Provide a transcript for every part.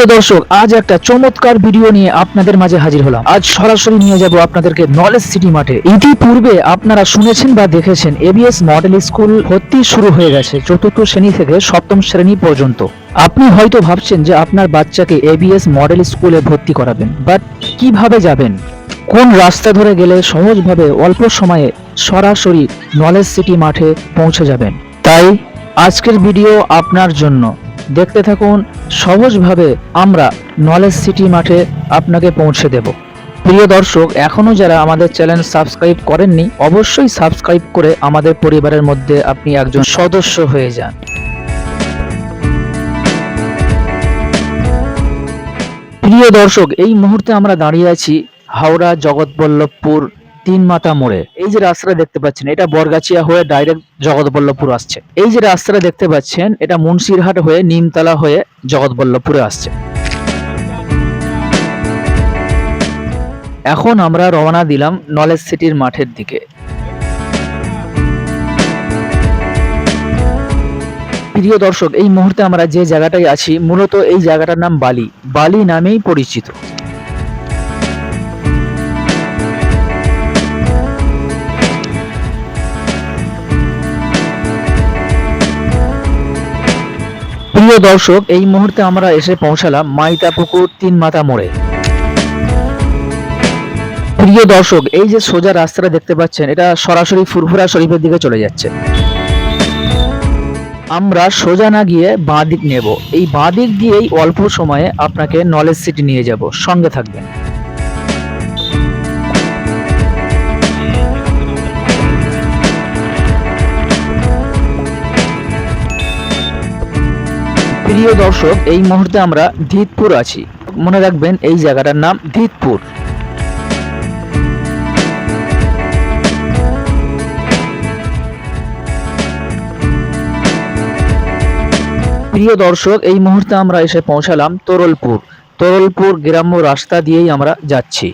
প্রিয় দর্শক, আজ একটা চমৎকার ভিডিও নিয়ে আপনাদের মাঝে হাজির হলাম। আজ সরাসরি নিয়ে যাব আপনাদেরকে নলেজ সিটি মাঠে। ইতিপূর্বে আপনারা শুনেছেন বা দেখেছেন এবিএস মডেল স্কুল ভর্তি শুরু হয়ে গেছে চতুর্থ শ্রেণি থেকে সপ্তম শ্রেণি পর্যন্ত। আপনি হয়তো ভাবছেন যে আপনার বাচ্চাকে এবিএস মডেল স্কুলে ভর্তি করাবেন বাট কীভাবে যাবেন? কোন রাস্তা ধরে গেলে সহজভাবে অল্প সময়ে সরাসরি নলেজ সিটি মাঠে পৌঁছে যাবেন? তাই আজকের ভিডিও আপনার জন্য। দেখতে থাকুন, সহজভাবে আমরা নলেজ সিটি মাঠে আপনাকে পৌঁছে দেব। প্রিয় দর্শক, এখনও যারা আমাদের চ্যানেল সাবস্ক্রাইব করেননি, অবশ্যই সাবস্ক্রাইব করে আমাদের পরিবারের মধ্যে আপনি একজন সদস্য হয়ে যান। প্রিয় দর্শক, এই মুহূর্তে আমরা দাঁড়িয়ে আছি হাওড়া জগৎবল্লভপুর তিন মাথা মোড়ে। এই যে রাস্তাটা দেখতে পাচ্ছেন, এটা বরগাছিয়া হয়ে ডাইরেক্ট জগৎবল্লভপুর আসছে। এই যে রাস্তাটা দেখতে পাচ্ছেন, এটা মুন্সিরহাট হয়ে নিমতলা হয়ে জগৎবল্লভপুরে আসছে। এখন আমরা রওনা দিলাম নলেজ সিটির মাঠের দিকে। প্রিয় দর্শক, এই মুহূর্তে আমরা যে জায়গাটায় আছি, মূলত এই জায়গাটার নাম বালি। বালি নামেই পরিচিত। প্রিয় দর্শক, এই মুহূর্তে আমরা এসে পৌঁছালাম মাইতাপুকুর তিন মাথা মোড়ে। প্রিয় দর্শক, এই যে সোজা রাস্তাটা দেখতে পাচ্ছেন, এটা সরাসরি ফুরফুরা শরীফের দিকে চলে যাচ্ছে। আমরা সোজা না গিয়ে বাঁ দিক নেব। এই বাঁ দিক দিয়েই অল্প সময়ে আপনাকে নলেজ সিটি নিয়ে যাব। সঙ্গে থাকবেন। প্রিয় দর্শক, এই মুহূর্তে আমরা ধিতপুর আছি। মনে রাখবেন, এই জায়গাটার নাম ধিতপুর। প্রিয় দর্শক, এই মুহূর্তে আমরা এসে পৌঁছালাম তরলপুর। তরলপুর গ্রাম্য রাস্তা দিয়েই আমরা যাচ্ছি।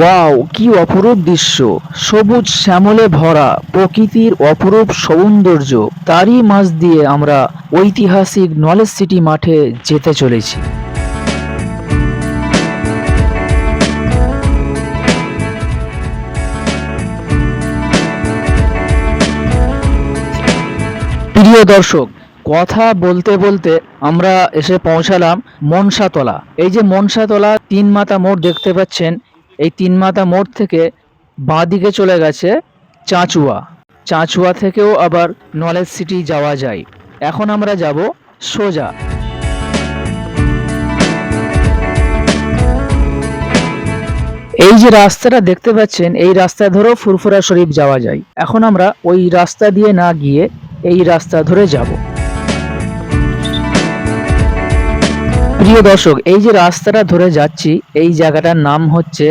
ওয়াও, কি অপরূপ দৃশ্য। সবুজ শ্যামলে ভরা প্রকৃতির অপরূপ সৌন্দর্য। তারই মাঝ দিয়ে আমরা ঐতিহাসিক নলেজ সিটি মাঠে যেতে চলেছি। প্রিয় দর্শক, কথা বলতে বলতে আমরা এসে পৌঁছালাম মনসাতলা। এই যে মনসাতলা, তিন মাতা মোড় দেখতে পাচ্ছেন এই তিন মাথা মোড় থেকে বাঁ দিকে চলে গেছে চাঁচুয়া। চাঁচুয়া থেকেও আবার নলেজ সিটি যাওয়া যায়। এখন আমরা যাব সোজা। এই যে রাস্তাটা দেখতে পাচ্ছেন, এই রাস্তা ধরেও ফুরফুরা শরীফ যাওয়া যায়। এখন আমরা ওই রাস্তা দিয়ে না গিয়ে এই রাস্তা ধরে যাব। প্রিয় দর্শক, এই যে রাস্তাটা ধরে যাচ্ছি, এই জায়গাটার নাম হচ্ছে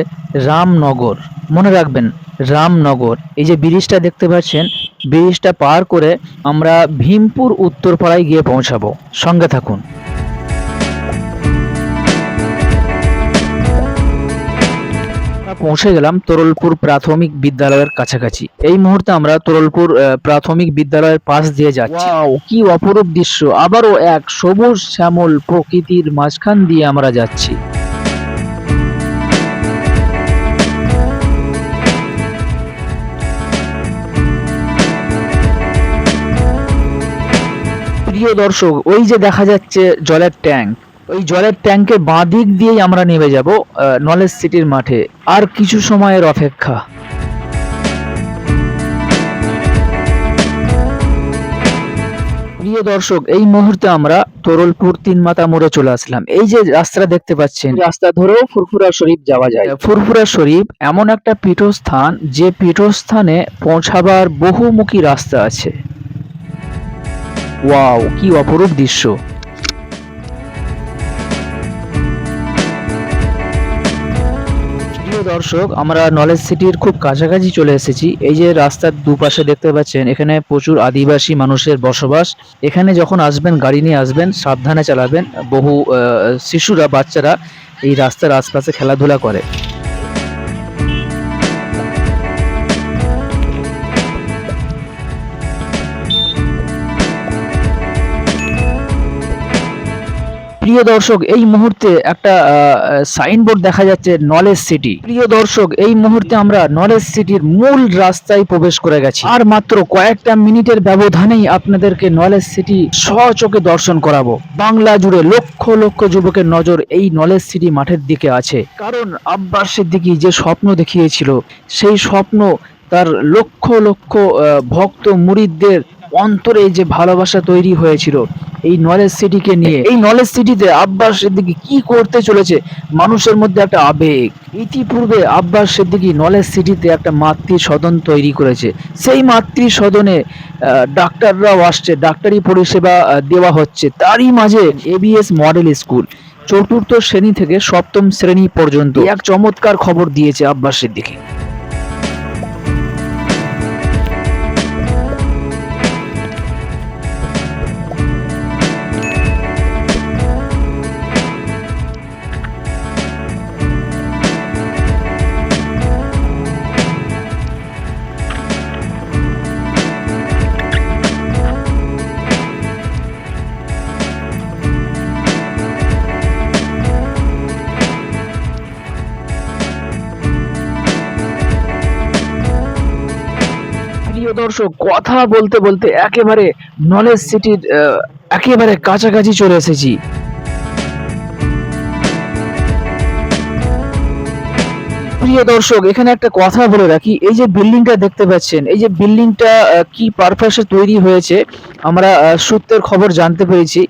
রামনগর। মনে রাখবেন, রামনগর। এই যে ব্রিজটা দেখতে পাচ্ছেন, ব্রিজটা পার করে আমরা ভীমপুর উত্তরপাড়ায় গিয়ে পৌঁছাবো। সঙ্গে থাকুন। পৌঁছে গেলাম তরলপুর প্রাথমিক বিদ্যালয়ের কাছাকাছি। এই মুহূর্তে আমরা তরলপুর প্রাথমিক বিদ্যালয়ের পাশ দিয়ে যাচ্ছি। কি অপরূপ দৃশ্য। আবারও এক সবুজ শ্যামল প্রকৃতির মাঝখান দিয়ে আমরা যাচ্ছি। প্রিয় দর্শক ওই যে দেখা যাচ্ছে জলের ট্যাঙ্ক। ওই জলের ট্যাঙ্কের বাঁ দিক দিয়েই আমরা নেমে যাব নলেজ সিটির মাঠে। আর কিছু সময়ের অপেক্ষা। প্রিয় দর্শক এই মুহূর্তে আমরা তরলপুর তিন মাতা মোড়ে চলে আসলাম। এই যে রাস্তা দেখতে পাচ্ছেন রাস্তা ধরেও ফুরফুরা শরীফ যাওয়া যায়। ফুরফুরা শরীফ এমন একটা পীঠস্থান যে পীঠস্থানে পৌঁছাবার বহুমুখী রাস্তা আছে। ওয়াও কি অপরূপ দৃশ্য। দর্শক, আমরা নলেজ সিটির খুব কাছাকাছি চলে এসেছি। এই যে রাস্তার দুপাশে দেখতে পাচ্ছেন, এখানে প্রচুর আদিবাসী মানুষের বসবাস। এখানে যখন আসবেন, গাড়ি নিয়ে আসবেন, সাবধানে চালাবেন। বহু শিশুরা, বাচ্চারা এই রাস্তার আশপাশে খেলাধুলা করে। প্রিয় দর্শক, এই মুহূর্তে একটা সাইনবোর্ড দেখা যাচ্ছে নলেজ সিটি প্রিয় দর্শক, এই মুহূর্তে আমরা নলেজ সিটির মূল রাস্তায় প্রবেশ করে গেছি। আর মাত্র কয়েকটা মিনিটের ব্যবধানেই আপনাদেরকে নলেজ সিটি সচোখে দর্শন করাবো। বাংলা জুড়ে লক্ষ লক্ষ যুবকের নজর এই নলেজ সিটি মাঠের দিকে আছে। কারণ আব্বাস সিদ্দিকী যে স্বপ্ন দেখিয়েছিল, সেই স্বপ্ন তার লক্ষ লক্ষ ভক্ত, মুরিদদের অন্তরে যে ভালোবাসা তৈরি হয়েছিল এই নলেজ সিটিকে নিয়ে। এই নলেজ সিটিতে আব্বাস সিদ্দিকী কি করতে চলেছে? মানুষের মধ্যে একটা আবেগ। ইতিপূর্বে আব্বাস সিদ্দিকী নলেজ সিটিতে একটা মাতৃ সদন তৈরি করেছে। সেই মাতৃ সদনে ডাক্তাররাও আসছে। ডাক্তারি পরিষেবা দেওয়া হচ্ছে। তারই মাঝে এবিএস মডেল স্কুল চতুর্থ শ্রেণি থেকে সপ্তম শ্রেণি পর্যন্ত। এক চমৎকার খবর দিয়েছে আব্বাস সিদ্দিকী। দর্শক, কথা বলতে বলতে একেবারে নলেজ সিটির একেবারে কাছাকাছি চলে এসেছি। প্রিয় দর্শক, এখানে একটা কথা বলে রাখি। এই যে বিল্ডিংটা দেখতে পাচ্ছেন, এই যে বিল্ডিংটা কি পারপাসে তৈরি হয়েছে, আমরা সূত্রের খবর জানতে পেরেছি।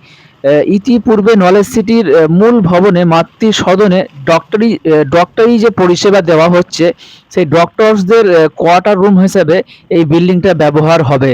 ইতিপূর্বে নলেজ সিটির মূল ভবনে মাতৃ সদনে ডক্টরি ডক্টরি যে পরিষেবা দেওয়া হচ্ছে, সেই ডক্টরসদের কোয়ার্টার রুম হিসেবে এই বিল্ডিংটা ব্যবহার হবে।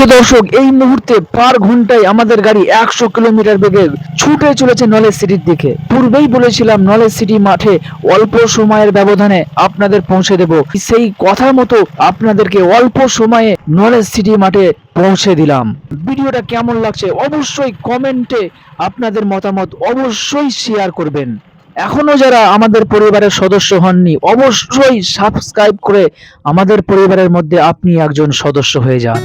প্রিয় দর্শক, এই মুহূর্তে পার ঘন্টায় আমাদের গাড়ি একশো কিলোমিটার বেগে ছুটে চলেছে নলেজ সিটির দিকে। পূর্বেই বলেছিলাম, নলেজ সিটি মাঠে অল্প সময়ের ব্যবধানে আপনাদের পৌঁছে দেব। সেই কথা মতো আপনাদেরকে অল্প সময়ে নলেজ সিটি মাঠে পৌঁছে দিলাম। ভিডিওটা কেমন লাগছে অবশ্যই কমেন্টে আপনাদের মতামত অবশ্যই শেয়ার করবেন। এখনও যারা আমাদের পরিবারের সদস্য হননি, অবশ্যই সাবস্ক্রাইব করে আমাদের পরিবারের মধ্যে আপনি একজন সদস্য হয়ে যান।